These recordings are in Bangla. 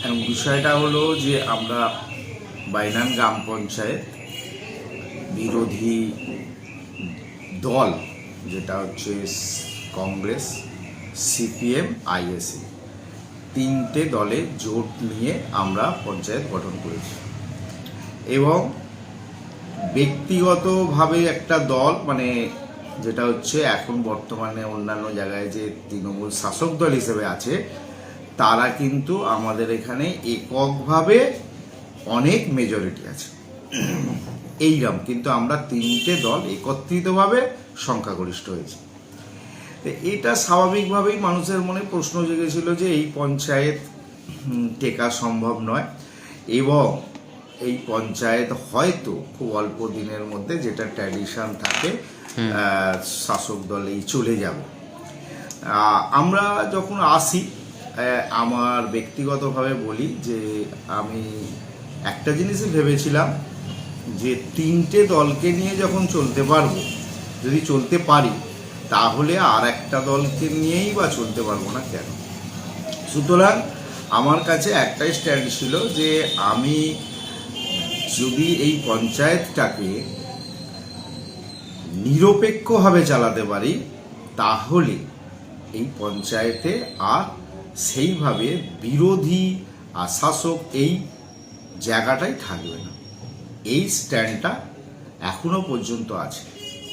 এখন বিষয়টা হলো যে আমরা বাইনান গ্রাম পঞ্চায়েত বিরোধী দল, যেটা হচ্ছে কংগ্রেস, সিপিএম আইএসসি তিনটে দলে জোট নিয়ে আমরা পঞ্চায়েত গঠন করেছি। এবং ব্যক্তিগতভাবে একটা দল মানে যেটা হচ্ছে এখন বর্তমানে অন্যান্য জায়গায় যে তৃণমূল শাসক দল হিসেবে আছে তারা কিন্তু আমাদের এখানে এককভাবে অনেক মেজরিটি আছে। এইরকম কিন্তু আমরা তিনটে দল একত্রিতভাবে সংখ্যাগরিষ্ঠ হয়েছি। এটা স্বাভাবিকভাবেই মানুষের মনে প্রশ্ন জেগেছিল যে এই পঞ্চায়েত টেকা সম্ভব নয়। এবং এই পঞ্চায়েত হয়তো খুব অল্প দিনের মধ্যে যেটা ট্র্যাডিশন থাকে শাসক দলেই চলে যাবে। আমরা যখন আসি আমার ব্যক্তিগতভাবে বলি যে আমি একটা জিনিসই ভেবেছিলাম যে তিনটে দলকে নিয়ে যখন চলতে পারব, যদি চলতে পারি, তাহলে আর একটা দলকে নিয়েই বা চলতে পারব না কেন? সুতরাং আমার কাছে একটাই স্ট্যান্ড ছিল যে আমি যদি এই পঞ্চায়েতটাকে নিরপেক্ষভাবে চালাতে পারি, তাহলে এই পঞ্চায়েতে আর সেইভাবে বিরোধী আর শাসক এই জায়গাটাই থাকবে না। এই স্ট্যান্ডটা এখনও পর্যন্ত আছে।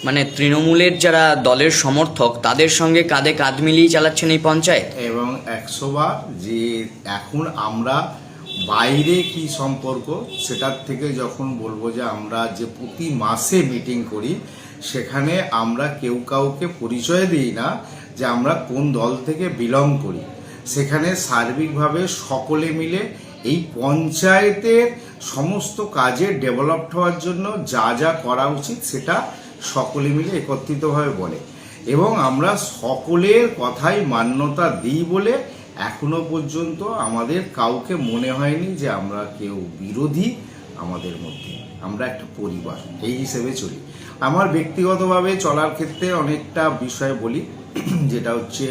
মানে তৃণমূলের যারা দলের সমর্থক তাদের সঙ্গে কাঁধে কাঁধ মিলিয়ে চালাচ্ছেন এই পঞ্চায়েত? এবং একশো বার যে এখন আমরা বাইরে কি সম্পর্ক সেটার থেকে যখন বলব যে আমরা যে প্রতি মাসে মিটিং করি সেখানে আমরা কেউ কাউকে পরিচয় দিই না যে আমরা কোন দল থেকে বিলং করি। সেখানে সার্বিকভাবে সকলে মিলে এই পঞ্চায়েতের সমস্ত কাজে ডেভেলপড হওয়ার জন্য যা যা করা উচিত সেটা সকলে মিলে একত্রিতভাবে বলে। এবং আমরা সকলের কথাই মান্যতা দিই বলে এখনও পর্যন্ত আমাদের কাউকে মনে হয়নি যে আমরা কেউ বিরোধী আমাদের মধ্যে। আমরা একটা পরিবার, এই হিসেবে চলি। আমার ব্যক্তিগতভাবে চলার ক্ষেত্রে অনেকটা বিষয় বলি, যেটা হচ্ছে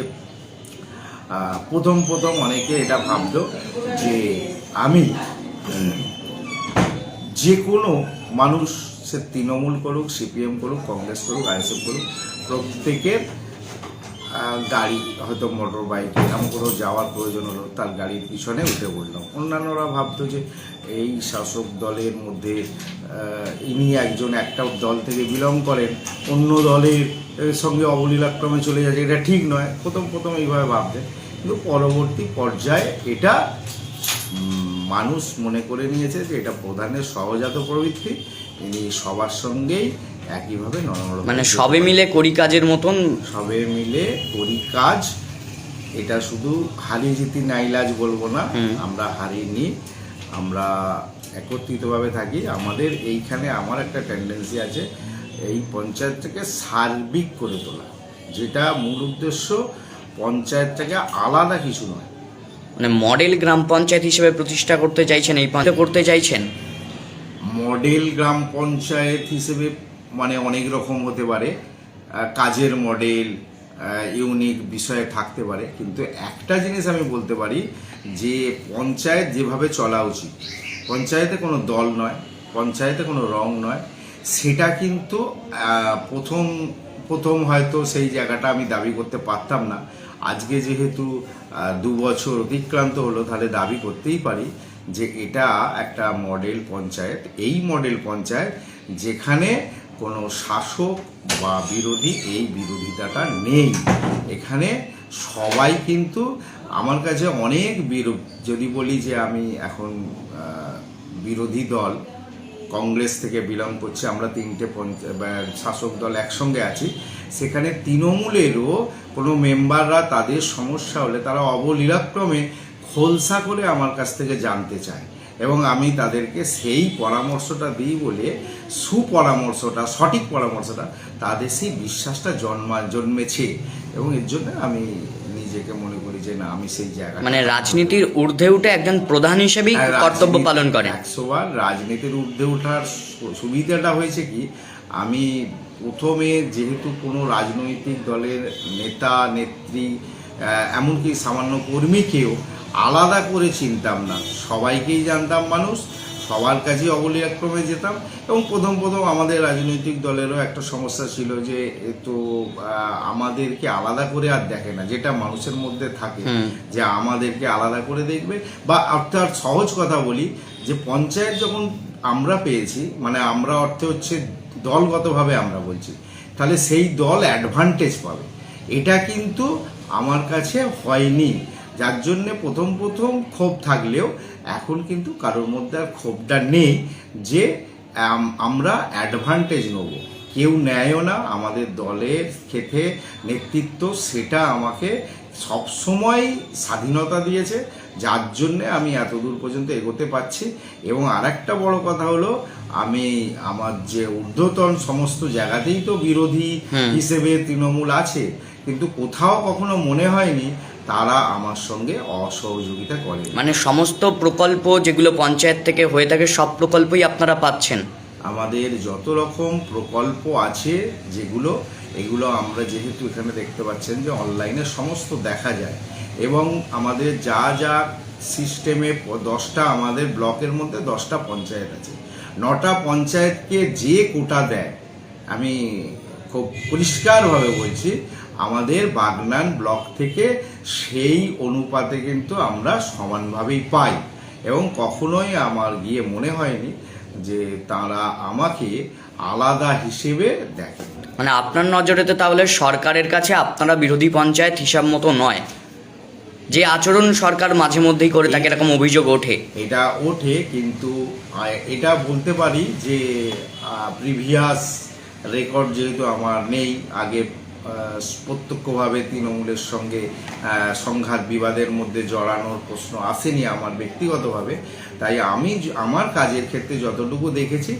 প্রথম প্রথম অনেকে এটা ভাবত যে আমি যে কোনো মানুষ সে তৃণমূল করুক, সিপিএম করুক, কংগ্রেস করুক, আইএসএফ করুক, প্রত্যেকের গাড়ি, হয়তো মোটর বাইক এরকম করেও যাওয়ার প্রয়োজন হলো, তার গাড়ির পিছনে উঠে পড়লাম অন্যান্যরা ভাবতো যে এই শাসক দলের মধ্যে ইনি একজন একটা দল থেকে বিলং করেন, অন্য দলের সঙ্গে অবলীলাক্রমে চলে যাচ্ছে, এটা ঠিক নয়। প্রথম প্রথম এইভাবে ভাবতেন কিন্তু পরবর্তী পর্যায়ে এটা মানুষ মনে করে নিয়েছে যে এটা প্রধানের সহজাত প্রবৃত্তি। ইনি সবার সঙ্গেই একইভাবে নরম মানে সবে মিলে করি কাজের মতন? সবে মিলে করি কাজ এটা শুধু হারিয়ে জিতি নাইলাজ বলব না আমরা আমরা হারিনি আমরা একত্রিতভাবে থাকি। আমাদের এইখানে আমার একটা টেন্ডেন্সি আছে এই পঞ্চায়েতটাকে সার্বিক করে তোলা। যেটা মূল উদ্দেশ্য পঞ্চায়েতটাকে আলাদা কিছু নয়। মানে মডেল গ্রাম পঞ্চায়েত হিসেবে প্রতিষ্ঠা করতে চাইছেন এই করতে চাইছেন? মডেল গ্রাম পঞ্চায়েত হিসেবে মানে অনেক রকম হতে পারে কাজের মডেল ইউনিক বিষয়ে থাকতে পারে। কিন্তু একটা জিনিস আমি বলতে পারি যে পঞ্চায়েত যেভাবে চলা উচিত, পঞ্চায়েতে কোনো দল নয়, পঞ্চায়েতে কোনো রং নয়, সেটা কিন্তু প্রথম প্রথম হয়তো সেই জায়গাটা আমি দাবি করতে পারতাম না। আজকে যেহেতু দু বছর অতিক্রান্ত হলো, তাহলে দাবি করতেই পারি যে এটা একটা মডেল পঞ্চায়েত। এই মডেল পঞ্চায়েত যেখানে কোনো শাসক বা বিরোধী, এই বিরোধিতাটা নেই। এখানে সবাই কিন্তু আমার কাছে অনেক বিরোধ। যদি বলি যে আমি এখন বিরোধী দল, কংগ্রেস থেকে বিলং করছে, আমরা তিনটে শাসক দল একসঙ্গে আছি, সেখানে তৃণমূলেরও কোনো মেম্বাররা তাদের সমস্যা হলে তারা অবলীলাক্রমে খোলসা করে আমার কাছ থেকে জানতে চায়। এবং আমি তাদেরকে সেই পরামর্শটা দিই বলে সুপরামর্শটা সঠিক পরামর্শটা তাদের সেই বিশ্বাসটা জন্মা জন্মেছে। এবং এর জন্য আমি নিজেকে মনে করি যে না আমি সেই জায়গা মানে রাজনীতির ঊর্ধ্বে উঠে একজন প্রধান হিসেবেই কর্তব্য পালন করে। একশো বার রাজনীতির ঊর্ধ্বে ওঠার সুবিধাটা হয়েছে কি আমি প্রথমে যেহেতু কোনো রাজনৈতিক দলের নেতা নেত্রী এমনকি সামান্য কর্মীকেও আলাদা করে চিনতাম না। সবাইকেই জানতাম মানুষ সবার কাছেই অবলীলাক্রমে যেতাম এবং প্রথম প্রথম আমাদের রাজনৈতিক দলেরও একটা সমস্যা ছিল যে তো আমাদেরকে আলাদা করে আর দেখে না যেটা মানুষের মধ্যে থাকে যে আমাদেরকে আলাদা করে দেখবে বা অর্থাৎ সহজ কথা বলি যে পঞ্চায়েত যখন আমরা পেয়েছি মানে আমরা অর্থে হচ্ছে দলগতভাবে আমরা বলছি তাহলে সেই দল অ্যাডভান্টেজ পাবে। এটা কিন্তু আমার কাছে হয়নি। যার জন্যে প্রথম প্রথম ক্ষোভ থাকলেও এখন কিন্তু কারোর মধ্যে আর ক্ষোভটা নেই যে আমরা অ্যাডভান্টেজ নেব। কেউ নেয়ও না আমাদের দলের ক্ষেত্রে নেতৃত্ব সেটা আমাকে সবসময় স্বাধীনতা দিয়েছে যার জন্যে আমি এত দূর পর্যন্ত এগোতে পারছি। এবং আরেকটা বড় কথা হলো আমি আমার যে ঊর্ধ্বতন সমস্ত জায়গাতেই তো বিরোধী হিসেবে তৃণমূল আছে কিন্তু কোথাও কখনো মনে হয়নি তারা আমার সঙ্গে অসহযোগিতা করে। মানে সমস্ত প্রকল্প যেগুলো পঞ্চায়েত থেকে হয়ে থাকে সব প্রকল্পই আপনারা পাচ্ছেন? আমাদের যত রকম প্রকল্প আছে যেগুলো এগুলো আমরা যেহেতু এখানে দেখতে পাচ্ছেন যে অনলাইনে সমস্ত দেখা যায় এবং আমাদের যা যা সিস্টেমে দশটা আমাদের ব্লকের মধ্যে দশটা পঞ্চায়েত আছে। নটা পঞ্চায়েতকে যে কোটা দেয় আমি খুব পরিষ্কারভাবে বলছি আমাদের বাগনান ব্লক থেকে সেই অনুপাতে কিন্তু আমরা সমানভাবেই পাই। এবং কখনোই আমার গিয়ে মনে হয়নি যে তারা আমাকে আলাদা হিসেবে দেখে মানে আপনার নজরে তো তাহলে সরকারের কাছে আপনারা বিরোধী পঞ্চায়েত হিসাব মতো নয়। যে আচরণ সরকার মাঝে মধ্যেই করে থাকে এরকম অভিযোগ ওঠে। এটা ওঠে কিন্তু এটা বলতে পারি যে প্রিভিয়াস রেকর্ড যেহেতু আমার নেই আগে প্রত্যক্ষভাবে তৃণমূলের সঙ্গে সংঘাত বিবাদের মধ্যে জড়ানোর প্রশ্ন আসেনি আমার ব্যক্তিগতভাবে। তাই আমি আমার কাজের ক্ষেত্রে যতটুকু দেখেছি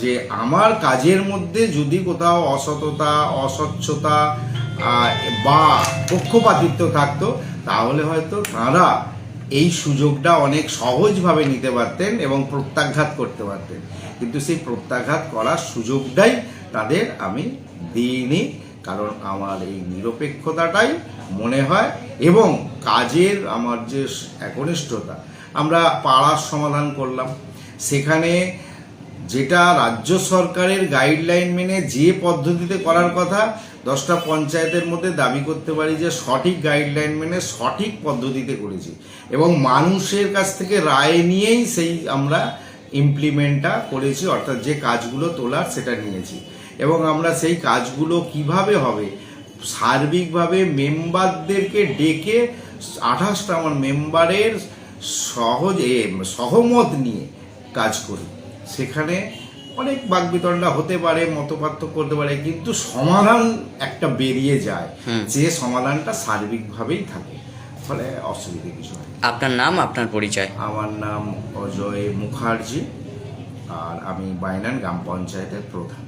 যে আমার কাজের মধ্যে যদি কোথাও অসততা, অস্বচ্ছতা বা পক্ষপাতিত্ব থাকতো, তাহলে হয়তো তাঁরা এই সুযোগটা অনেক সহজভাবে নিতে পারতেন এবং প্রত্যাঘাত করতে পারতেন। কিন্তু সেই প্রত্যাঘাত করার সুযোগটাই তাদের আমি দিইনি। কারণ আমার এই নিরপেক্ষতাটাই মনে হয় এবং কাজের আমার যে একনিষ্ঠতা, আমরা পাড়ার সমাধান করলাম। সেখানে যেটা রাজ্য সরকারের গাইডলাইন মেনে যে পদ্ধতিতে করার কথা, দশটা পঞ্চায়েতের মধ্যে দাবি করতে পারি যে সঠিক গাইডলাইন মেনে সঠিক পদ্ধতিতে করেছি। এবং মানুষের কাছ থেকে রায় নিয়েই সেই আমরা ইমপ্লিমেন্টটা করেছি অর্থাৎ যে কাজগুলো তোলার সেটা নিয়েছি। এবং আমরা সেই কাজগুলো কীভাবে হবে? সার্বিকভাবে মেম্বারদেরকে ডেকে আঠাশটা আমার মেম্বারের সহজ সহমত নিয়ে কাজ করি। সেখানে অনেক বাকবিতণ্ডা হতে পারে মতপার্থক্য করতে পারে কিন্তু সমাধান একটা বেরিয়ে যায়। যে সমাধানটা সার্বিকভাবেই থাকে। ফলে অসুবিধে কিছু হয় আপনার নাম আপনার পরিচয়? আমার নাম অজয় মুখার্জি আর আমি বাইনান গ্রাম পঞ্চায়েতের প্রধান।